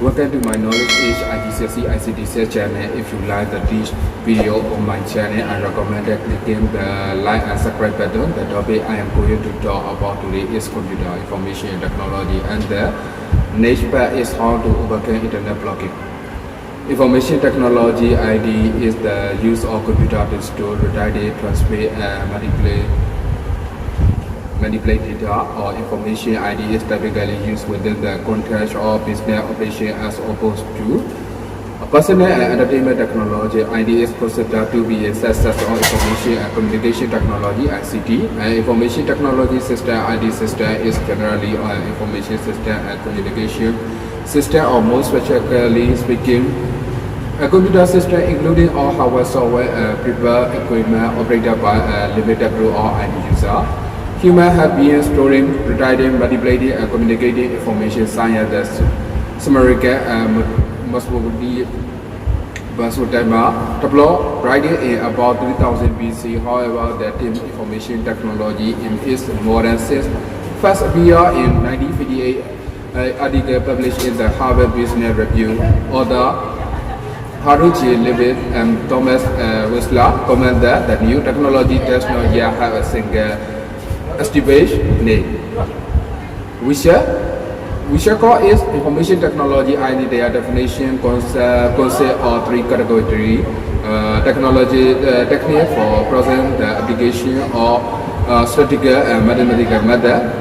Welcome to my knowledge age IGCSE ICT sales channel. If you like the this video on my channel, I recommend clicking the like and subscribe button. The topic I am going to talk about today is computer information technology, and the next part is how to overcome internet blocking. Information technology ID is the use of computer to store, retrieve, transmit, and manipulate manipulate data uh, or information ID is typically used within the context of business operation as opposed to personal and entertainment technology. ID is considered to be a success of information and communication technology ICT. Information technology system ID system is generally an information system and communication system or most specifically speaking a computer system including all hardware, software, prepared equipment operated by a limited group or end user. Humans have been storing, retrieving, manipulating, and communicating information as the Samarican and Mesopotamian Mesopotamia developed writing in about 3000 BC. However, the information technology in its modern sense first appeared in 1958 an article published in the Harvard Business Review. Author Haruji Levitt and Thomas uh, Whistler comment that the new technology does not yet have a single estimation name. Wisha, core is information technology ID their definition concept, concept or three category. Uh, technology uh, technique for present the application or uh, statistical and mathematical method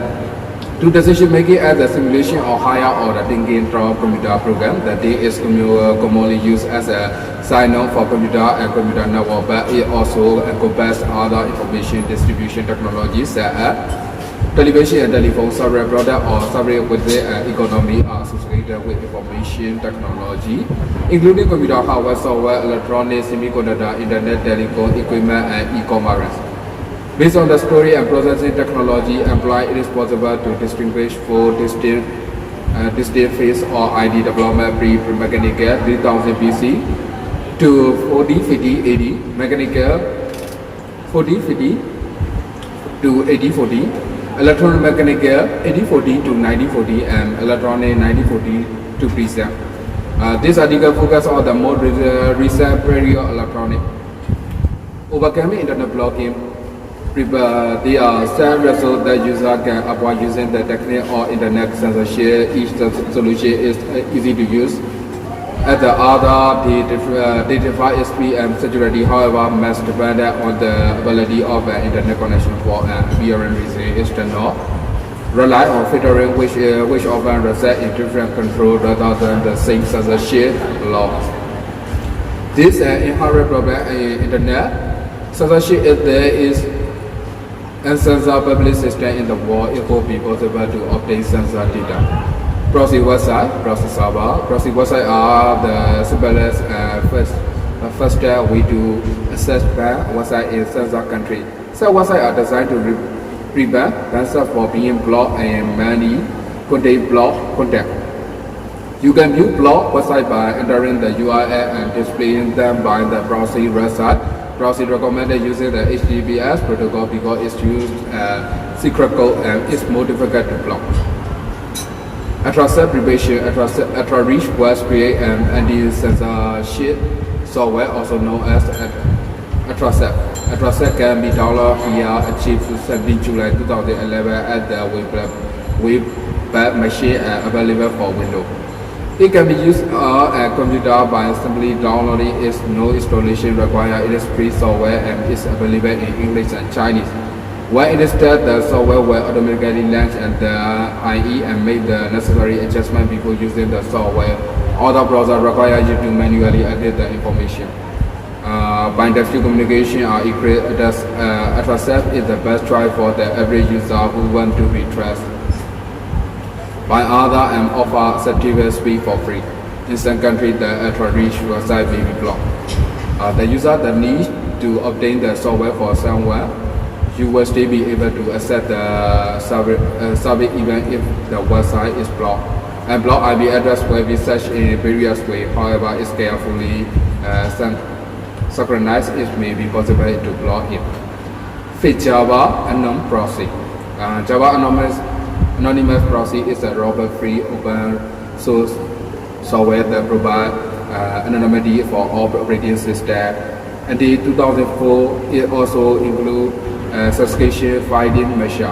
to decision making as a simulation or higher order thinking through computer program that is commu- uh, commonly used as a sign-on for computer and computer network but it also encompasses other information distribution technologies such as television and telephone software product or software within an economy are associated with information technology including computer hardware software electronic semiconductor internet telecom equipment and e-commerce Based on the story and processing technology employed, it is possible to distinguish four distinct, uh, distinct phases or ID development pre-mechanical 3000 BC to 40, 50, 80, mechanical 40, 50 to 80, 40, electromechanical 80, 40 to 90, 40, and electronic 90, 40 to present. Uh, this article focuses on the more recent period electronic. Overcoming internet blocking The uh, same result that user can avoid using the technique or internet censorship. Each solution is uh, easy to use. At the other, the dif- uh, the speed and security, however, must depend on the ability of an internet connection for an appearance reason external. Rely on filtering, which uh, which often result in different control rather than the same censorship law. This is an inherent problem in internet. Censorship is there is and sensor public system in the world, it will be possible to obtain sensor data. Proxy website, proxy server. Proxy website are the simplest uh, first uh, first step we do access ban website in sensor country. Some websites are designed to re- prevent themselves from being blocked and many contain block content. You can view blog website by entering the URL and displaying them by the browsing website. Browsing recommended using the HTTPS protocol because it's used uh, secret code and it's more difficult to block. Attractive preparation, attra reach was create an anti-censorship software also known as Attractive. Attractive can be downloaded via achieved 17 July 2011 at the web, web machine and available for Windows. It can be used on a computer by simply downloading its no installation required. It is free software and is available in English and Chinese. When installed, the software will automatically launch and the IE and make the necessary adjustment before using the software. Other browsers require you to manually edit the information. Uh, bi-directional communication equal. Thus, uh, Attractive is the best choice for the average user who want to be trusted by other and offer certificate speed for free. In some countries, the ultra rich website may be blocked. Uh, the user that needs to obtain the software for somewhere, you will still be able to access the service, uh, even if the website is blocked. And block IP address will be searched in various ways. However, it's carefully uh, syn- synchronized. It may be possible to block it. Fit Java Proxy. Uh, Java Anonymous Anonymous Proxy is a robot-free open source software that provide uh, anonymity for all operating system. And the 2004, it also include uh, certification finding measure.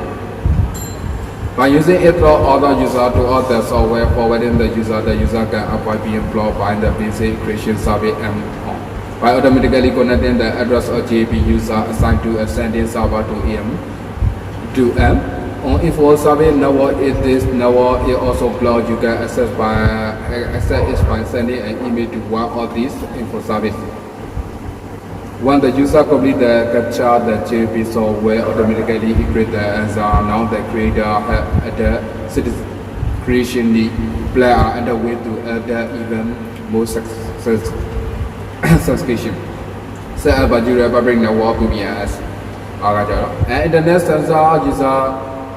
By using it for other user to other software forwarding the user, the user can avoid being blocked by the basic creation service and on. By automatically connecting the address of JP user assigned to a sending server to him, to M On info service network, it is network it also block you can access by access is by sending an email to one of these info service. When the user complete the capture, the JP software automatically encrypt the answer. Now the creator has the citizen creation the player and the way to add the even more success subscription. Set up by Julia Public Network PBS. အားကကြတော့အဲ internet sensor user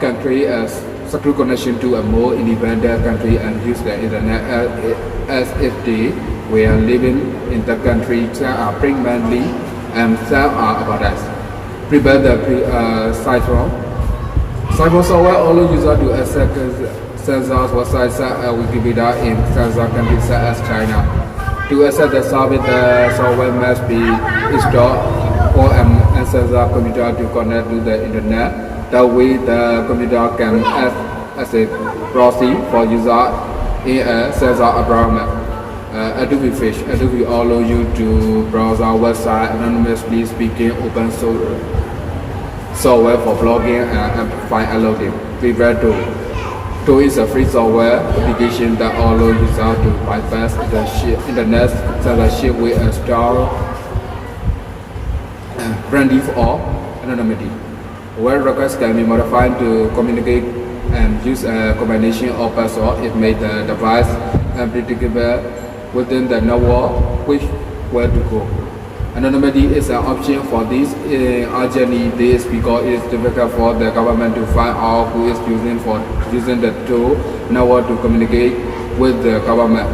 can create uh, a secure connection to a more independent country and use the internet as, as if they were living in the country that are permanently and that are about us. Prevent the pre, uh, cyber Cyber software allow user to access sensors websites such as Wikipedia in sensor countries such as China. To access the service, the software must be installed on an sensor computer to connect to the internet. That way, the computer can act as a proxy for user in a sensor environment. Uh, Adobe Fish, Adobe allow you to browse our website anonymously speaking open source software for blogging and amplifying and loading. Vivato. To is a free software application that allows users to bypass the internet censorship with a store uh, brandy for anonymity. Where requests can be modified to communicate and use a combination of password, it made the device unpredictable within the network which where to go. Anonymity is an option for these uh, days because it is difficult for the government to find out who is using for using the tool network to communicate with the government.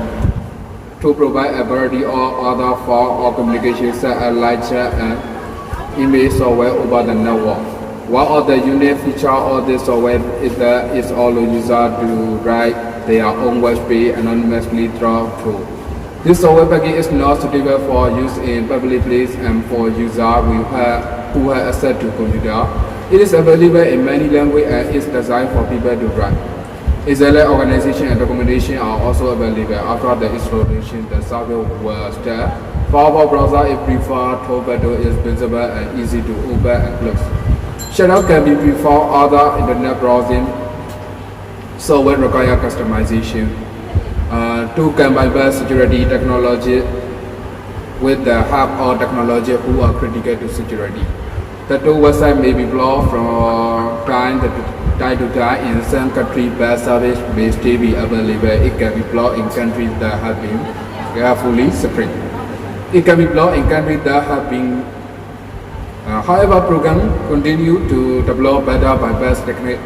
To provide a variety of other form of communication such as live chat and email software over the network. One of the unique features of this software is that it's allow user to write their own web anonymously through. This package is not suitable for use in public place and for users who have, who have access to computer. It is available in many languages and is designed for people to write. Israeli organization and documentation are also available after the installation. The software will start. Firefox browser if preferred, Torpedo is visible and easy to open and close. Shadow can be before other internet browsing software require customization. Uh, to combine security technology with the help of technology who are critical to security. The two website may be blocked from time to time to time in some country but service still be available. It can be blocked in countries that have been carefully screened. It can be blocked in countries that have been uh, however, program continue to develop better bypass technique.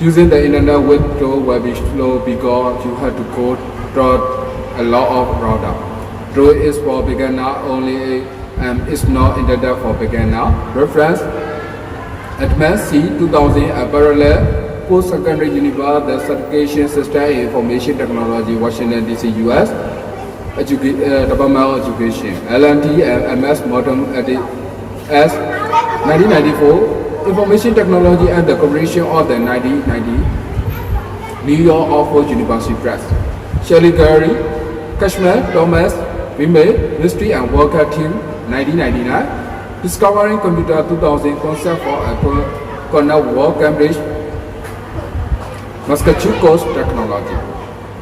Using the internet with will be slow because you have to go through a lot of router. Flow is for beginner only and it's not intended for beginner. Reference Advanced C 2000 a parallel post-secondary university the certification system in information technology Washington DC US Educa- uh, Department of Education LNT and MS Modern as 1994 Information Technology and the Corporation of the 1990 New York Oxford University Press. Shelley Gary Cashman Thomas Wimay Mystery and Worker Team 1999 Discovering Computer 2000 Concept for a Co- Cornell War Cambridge. Massachusetts Technology.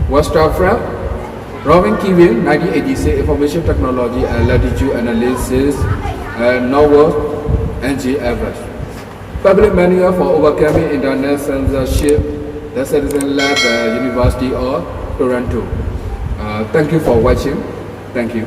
Western Frank Robin Kevin 1986 Information Technology and Latitude Analysis uh, Novel NG Average Public Manual for Overcoming Internet Censorship The Citizen Lab uh, University of Toronto. Uh, Thank you for watching. Thank you